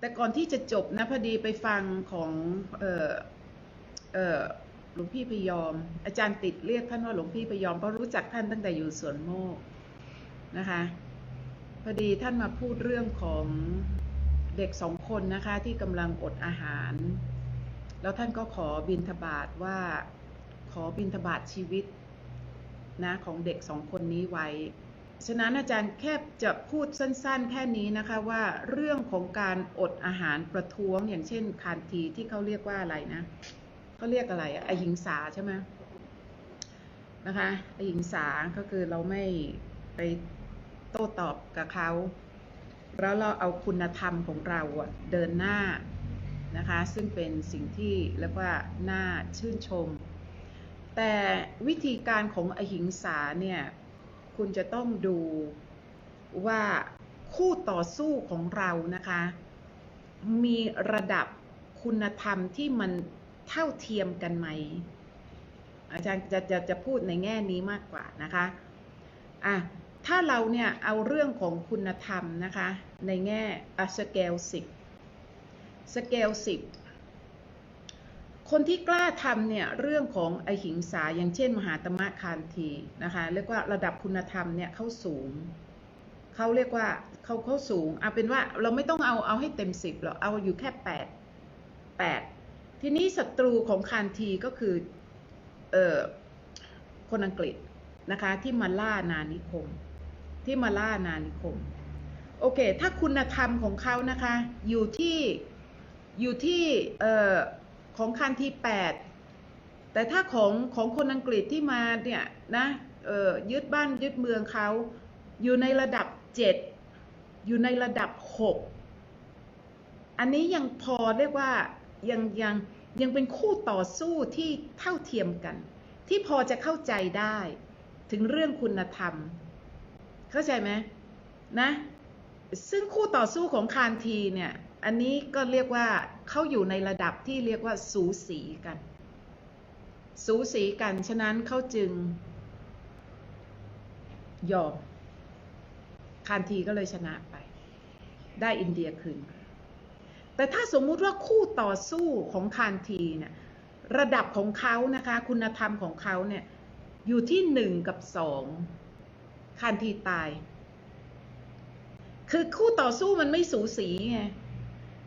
แต่ก่อนที่จะจบนะพอดีไปฟังของเออเออหลวงพี่พยอม อาจารย์ติดเรียกท่านว่าหลวงพี่พยอมเพราะรู้จักท่านตั้งแต่อยู่สวนโมกนะคะพอดีท่านมาพูดเรื่องของเด็กสองคนนะคะที่กำลังอดอาหาร แล้วท่านก็ขอบินทบาทว่าขอบินทบาทชีวิตนะของเด็กสองคนนี้ไว้ ฉะนั้นอาจารย์แค่จะพูดสั้น ๆ แค่นี้นะคะว่าเรื่องของการอดอาหารประท้วงอย่างเช่นคานทีที่เขาเรียกว่าอะไรนะเขาเรียกอะไรอะอหิงสาใช่ไหมนะคะอหิงสาก็คือเราไม่ไปโต้ตอบกับเขาแล้วเราเอาคุณธรรมของเราเดินหน้านะคะ ซึ่งเป็นสิ่งที่เรียกว่าน่าชื่นชม แต่วิธีการของอหิงสาเนี่ย คุณจะต้องดูว่าคู่ต่อสู้ของเรานะคะ มีระดับคุณธรรมที่มันเท่าเทียมกันไหม อาจารย์จะจะจะพูดในแง่นี้มากกว่านะคะอะถ้าเราเนี่ยเอาเรื่องของคุณธรรมนะคะ ในแง่สเกลสิบสเกลสิบ คนที่กล้าทำเนี่ยเรื่องของอหิงสาอย่างเช่น มหาตมะคานทีนะคะเรียกว่าระดับคุณธรรมเนี่ยเขาสูงเขาเรียกว่าเขาเขาสูงเอาเป็นว่าเราไม่ต้องเอาเอาให้เต็มสิบหรอกเอาอยู่แค่แปดแปดทีนี้ศัตรูของคานทีก็คือเอ่อคนอังกฤษนะคะที่มาล่านานิคม ที่มาล่านานิคมโอเค ถ้าคุณธรรมของเขานะคะอยู่ที่อยู่ที่เอ่อ ของคันที่แปดแต่ถ้าของของคนอังกฤษที่มาเนี่ยนะเอ่อยึดบ้านยึดเมืองเขาอยู่ในระดับเจ็ดอยู่ในระดับหกอันนี้ยังพอเรียกว่ายังยังยังเป็นคู่ต่อสู้ที่เท่าเทียมกัน ที่พอจะเข้าใจได้ถึงเรื่องคุณธรรม เข้าใจไหมนะ ซึ่งคู่ต่อสู้ของคานทีเนี่ย อันนี้ก็เรียกว่าเขาอยู่ในระดับที่เรียกว่าสูสีกัน สูสีกัน ฉะนั้นเขาจึง ยอม คานทีก็เลยชนะไป ได้อินเดียคืนมาแต่ถ้าสมมุติว่าคู่ต่อสู้ของคานทีเนี่ยระดับของเขานะคะ คุณธรรมของเขาเนี่ยอยู่ที่หนึ่งกับสองคานทีตาย คือคู่ต่อสู้มันไม่สูสีไง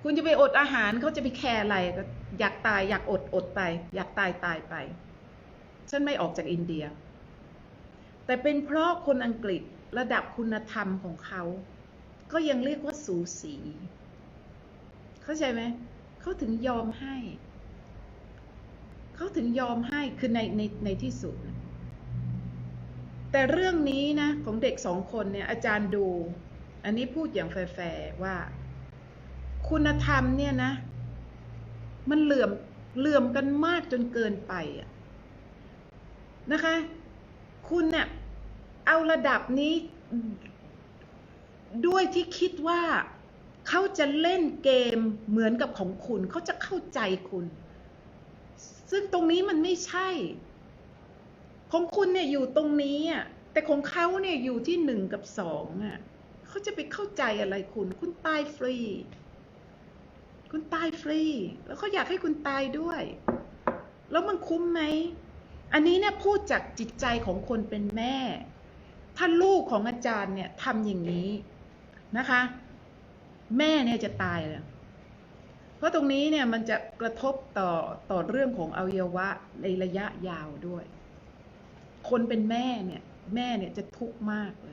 คุณจะไปอดอาหารเขาจะไปแคร์อะไรก็อยากตายอยากอดอดไป อยากตายตายไป ฉันไม่ออกจากอินเดีย แต่เป็นเพราะคนอังกฤษระดับคุณธรรมของเขา ก็ยังเรียกว่าสูสี เข้าใจไหม เขาถึงยอมให้ เขาถึงยอมให้คือในในในที่สุด แต่เรื่องนี้นะของเด็กสองคนเนี่ยอาจารย์ดู อันนี้พูดอย่างแฟร์ว่า คุณธรรมเนี่ยนะ มันเหลื่อมเหลื่อมกันมากจนเกินไปอะนะคะ คุณเนี่ยเอาระดับนี้ด้วยที่คิดว่าเขาจะเล่นเกมเหมือนกับของคุณ เขาจะเข้าใจคุณ ซึ่งตรงนี้มันไม่ใช่ ของคุณเนี่ยอยู่ตรงนี้อะแต่ของเขาเนี่ยอยู่ที่หนึ่งกับสองอะเขาจะไปเข้าใจอะไรคุณ คุณตายฟรี คุณตายฟรี แล้วเขาอยากให้คุณตายด้วย แล้วมันคุ้มไหม อันนี้เนี่ยพูดจากจิตใจของคนเป็นแม่ ถ้าลูกของอาจารย์เนี่ยทำอย่างนี้นะคะ แม่เนี่ยจะตายเลยเพราะตรงนี้เนี่ยมันจะกระทบต่อต่อเรื่องของอวัยวะในระยะยาวด้วย คนเป็นแม่เนี่ย แม่เนี่ยจะทุกข์มากเลย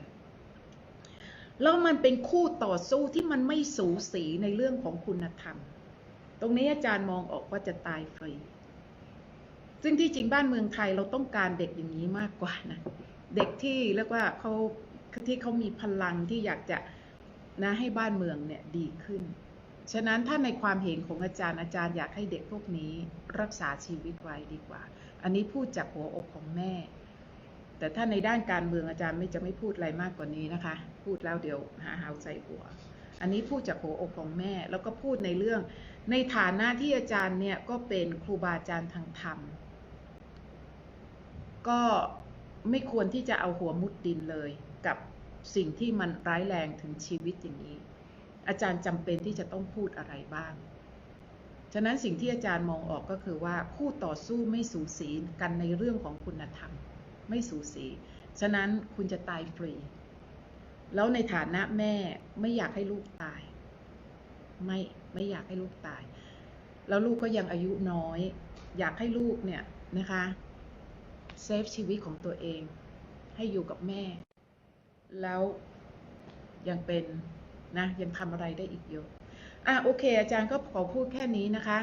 แล้วมันเป็นคู่ต่อสู้ที่มันไม่สูสีในเรื่องของคุณธรรม ตรงนี้อาจารย์มองออกว่าจะตายฟรี ซึ่งที่จริงบ้านเมืองไทยเราต้องการเด็กอย่างนี้มากกว่านะ เด็กที่เรียกว่าเขาที่เขามีพลังที่อยากจะนะให้บ้านเมืองเนี่ยดีขึ้น ฉะนั้นถ้าในความเห็นของอาจารย์อาจารย์อยากให้เด็กพวกนี้รักษาชีวิตไว้ดีกว่า อันนี้พูดจากหัวอกของแม่ แต่ถ้าในด้านการเมืองอาจารย์ไม่จะไม่พูดอะไรมากกว่านี้นะคะ พูดแล้วเดี๋ยวหาหาวใส่หัว อันนี้พูดจากหัวอกของแม่ แล้วก็พูดในเรื่อง ในฐานะที่อาจารย์เนี่ยก็เป็นครูบาอาจารย์ทางธรรม ก็ไม่ควรที่จะเอาหัวมุดดินเลยกับสิ่งที่มันร้ายแรงถึงชีวิตอย่างนี้ อาจารย์จำเป็นที่จะต้องพูดอะไรบ้าง ฉะนั้นสิ่งที่อาจารย์มองออกก็คือว่าคู่ต่อสู้ไม่สูสีกันในเรื่องของคุณธรรม ไม่สูสี ฉะนั้นคุณจะตายฟรี แล้วในฐานะแม่ไม่อยากให้ลูกตาย ไม่ไม่อยากให้ลูกตาย แล้วลูกก็ยังอายุน้อย อยากให้ลูกเนี่ยนะคะเซฟชีวิตของตัวเอง ให้อยู่กับแม่ แล้วยังเป็นนะยังทำอะไรได้อีกเยอะอะโอเค อาจารย์ก็ขอพูดแค่นี้นะคะ